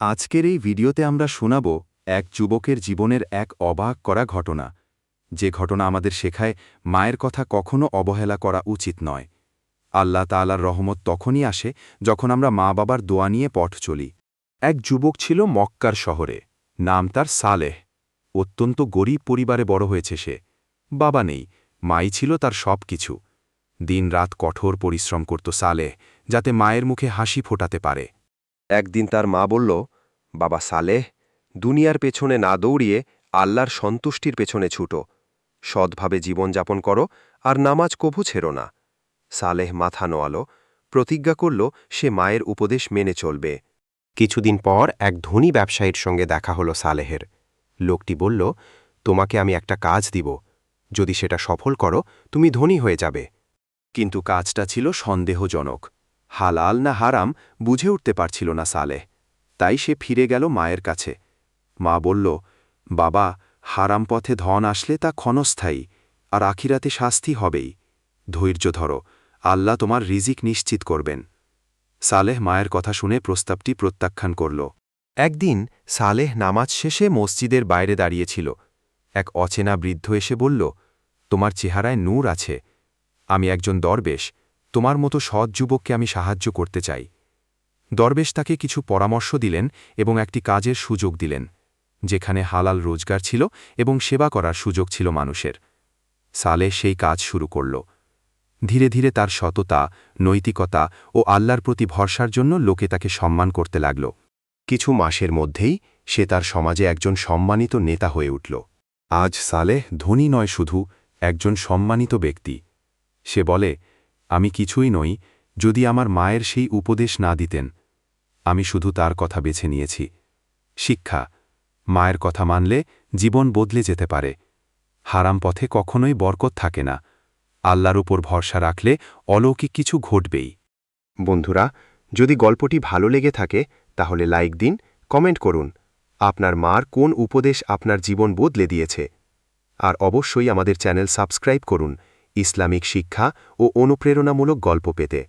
আজকের এই ভিডিওতে আমরা শোনাব এক যুবকের জীবনের এক অবাক করা ঘটনা। যে ঘটনা আমাদের শেখায়, মায়ের কথা কখনো অবহেলা করা উচিত নয়। আল্লাহ তাআলার রহমত তখনই আসে যখন আমরা মা বাবার দোয়া নিয়ে পথ চলি। এক যুবক ছিল মক্কার শহরে, নাম তার সালেহ। অত্যন্ত গরিব পরিবারে বড় হয়েছে সে। বাবা নেই, মাই ছিল তার সব কিছু দিনরাত কঠোর পরিশ্রম করত সালেহ, যাতে মায়ের মুখে হাসি ফোটাতে পারে। একদিন তার মা বলল বাবা সালেহ দুনিয়ার পেছনে না দৌড়িয়ে আল্লাহর সন্তুষ্টির পেছনে ছুটো। সৎভাবে জীবনযাপন করো আর নামাজ কভু ছেড়ো না। সালেহ মাথা নোয়ালো, প্রতিজ্ঞা করল সে মায়ের উপদেশ মেনে চলবে। কিছুদিন পর এক ধনী ব্যবসায়ীর সঙ্গে দেখা হলো সালেহের। লোকটি বলল, তোমাকে আমি একটা কাজ দিব। যদি সেটা সফল করো, তুমি ধনী হয়ে যাবে। কিন্তু কাজটা ছিল সন্দেহজনক। হালাল না হারাম বুঝে উঠতে পারছিল না সালেহ। তাই সে ফিরে গেল মায়ের কাছে। মা বলল, বাবা, হারাম পথে ধন আসলে তা ক্ষণস্থায়ী, আর আখিরাতে শাস্তি হবেই। ধৈর্য ধরো, আল্লাহ তোমার রিজিক নিশ্চিত করবেন। সালেহ মায়ের কথা শুনে প্রস্তাবটি প্রত্যাখ্যান করল। একদিন সালেহ নামাজ শেষে মসজিদের বাইরে দাঁড়িয়েছিল। এক অচেনা বৃদ্ধ এসে বলল, তোমার চেহারায় নূর আছে। আমি একজন দরবেশ। তোমার মতো সৎ যুবককে আমি সাহায্য করতে চাই। দরবেশ তাকে কিছু পরামর্শ দিলেন এবং একটি কাজের সুযোগ দিলেন, যেখানে হালাল রোজগার ছিল এবং সেবা করার সুযোগ ছিল মানুষের। সালেহ সেই কাজ শুরু করল। ধীরে ধীরে তার সততা, নৈতিকতা ও আল্লাহর প্রতি ভরসার জন্য লোকে তাকে সম্মান করতে লাগল। কিছু মাসের মধ্যেই সে তার সমাজে একজন সম্মানিত নেতা হয়ে উঠল। আজ সালেহ ধনী নয় শুধু, একজন সম্মানিত ব্যক্তি। সে বলে, আমি কিছুই নই, যদি আমার মায়ের সেই উপদেশ না দিতেন আমি শুধু তার কথা বেছে নিয়েছি। শিক্ষা, মায়ের কথা মানলে জীবন বদলে যেতে পারে। হারাম পথে কখনোই বরকত থাকে না। আল্লাহর উপর ভরসা রাখলে অলৌকিক কিছু ঘটবেই। বন্ধুরা, যদি গল্পটি ভালো লেগে থাকে, তাহলে লাইক দিন, কমেন্ট করুন। আপনার মার কোন উপদেশ আপনার জীবন বদলে দিয়েছে? আর অবশ্যই আমাদের চ্যানেল সাবস্ক্রাইব করুন, ইসলামিক শিক্ষা ও অনুপ্রেরণামূলক গল্প পেতে।